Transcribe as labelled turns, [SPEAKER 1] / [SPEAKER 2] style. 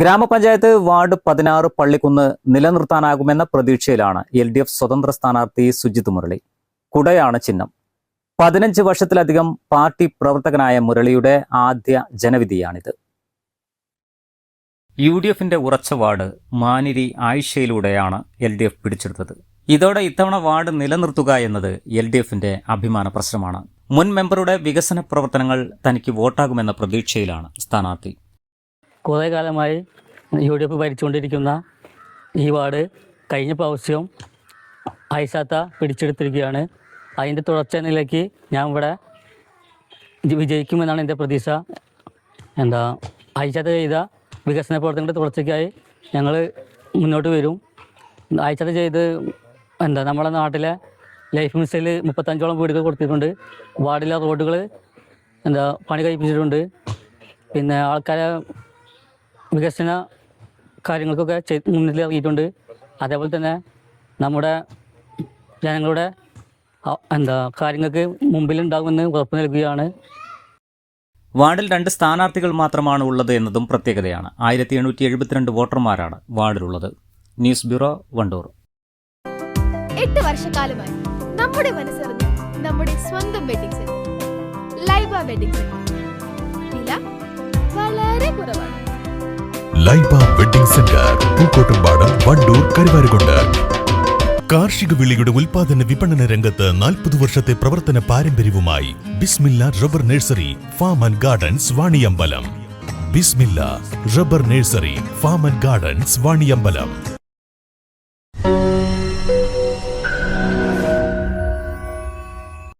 [SPEAKER 1] ഗ്രാമപഞ്ചായത്ത് വാർഡ് പതിനാറ് പള്ളിക്കുന്ന് നിലനിർത്താനാകുമെന്ന പ്രതീക്ഷയിലാണ് എൽ ഡി എഫ് സ്വതന്ത്ര സ്ഥാനാർത്ഥി സുജിത് മുരളി. കുടയാണ് ചിഹ്നം. പതിനഞ്ച് വർഷത്തിലധികം പാർട്ടി പ്രവർത്തകനായ മുരളിയുടെ ആദ്യ ജനവിധിയാണിത്. യു ഡി എഫിന്റെ ഉറച്ച വാർഡ് മാനിരി ആയിഷയിലൂടെയാണ് എൽ ഡി എഫ് പിടിച്ചെടുത്തത്. ഇതോടെ ഇത്തവണ വാർഡ് നിലനിർത്തുക എന്നത് എൽ ഡി എഫിന്റെ അഭിമാന പ്രശ്നമാണ്. മുൻ മെമ്പറുടെ വികസന പ്രവർത്തനങ്ങൾ തനിക്ക് വോട്ടാകുമെന്ന പ്രതീക്ഷയിലാണ് സ്ഥാനാർത്ഥി.
[SPEAKER 2] കുറേ കാലമായി യു ഡി എഫ് ഭരിച്ചുകൊണ്ടിരിക്കുന്ന ഈ വാർഡ് കഴിഞ്ഞ പ്രാവശ്യം ഐസാത്ത പിടിച്ചെടുത്തിരിക്കുകയാണ്. അതിന്റെ തുടർച്ച നിലയ്ക്ക് ഞാൻ ഇവിടെ വിജയിക്കുമെന്നാണ് എന്റെ പ്രതീക്ഷ. എന്താ ഐസാത്ത ചെയ്ത വികസന പ്രവർത്തനങ്ങളുടെ തുടർച്ചയ്ക്കായി ഞങ്ങൾ മുന്നോട്ട് വരും. ഐസാത്ത ചെയ്ത് എന്താ നമ്മുടെ നാട്ടിലെ ലൈഫ് മിസൈൽ മുപ്പത്തഞ്ചോളം വീടുകൾ കൊടുത്തിട്ടുണ്ട്. വാർഡിലെ റോഡുകൾ എന്താ പണി കഴിപ്പിച്ചിട്ടുണ്ട്. പിന്നെ ആൾക്കാരെ വികസന കാര്യങ്ങൾക്കൊക്കെ ചെയ്- മുന്നിൽ ഇറങ്ങിയിട്ടുണ്ട്. അതേപോലെ തന്നെ നമ്മുടെ ജനങ്ങളുടെ എന്താ കാര്യങ്ങൾക്ക് മുമ്പിലുണ്ടാകുമെന്ന് ഉറപ്പ് നൽകുകയാണ്.
[SPEAKER 1] വാർഡിൽ രണ്ട് സ്ഥാനാർത്ഥികൾ മാത്രമാണ് ഉള്ളത് എന്നതും പ്രത്യേകതയാണ്. ആയിരത്തി എണ്ണൂറ്റി എഴുപത്തിരണ്ട് വോട്ടർമാരാണ് വാർഡിലുള്ളത്. News bureau Wandoor.
[SPEAKER 3] എട്ട് വർഷക്കാലമായി നമ്മുടെ മനസ്സറിഞ്ഞ് നമ്മുടെ സ്വന്തം wedding centre Laiba wedding centre.
[SPEAKER 4] Laiba wedding centre Pookkottumpadam Wandoor Karuvarakundu. കാർഷിക വിളിയുടെ ഉൽപാദന വിപണന രംഗത്ത് നാൽപ്പത് വർഷത്തെ പ്രവർത്തന പാരമ്പര്യവുമായി Bismilla rubber nursery farm and gardens Vaniyambalam. Bismilla rubber nursery farm and gardens Vaniyambalam.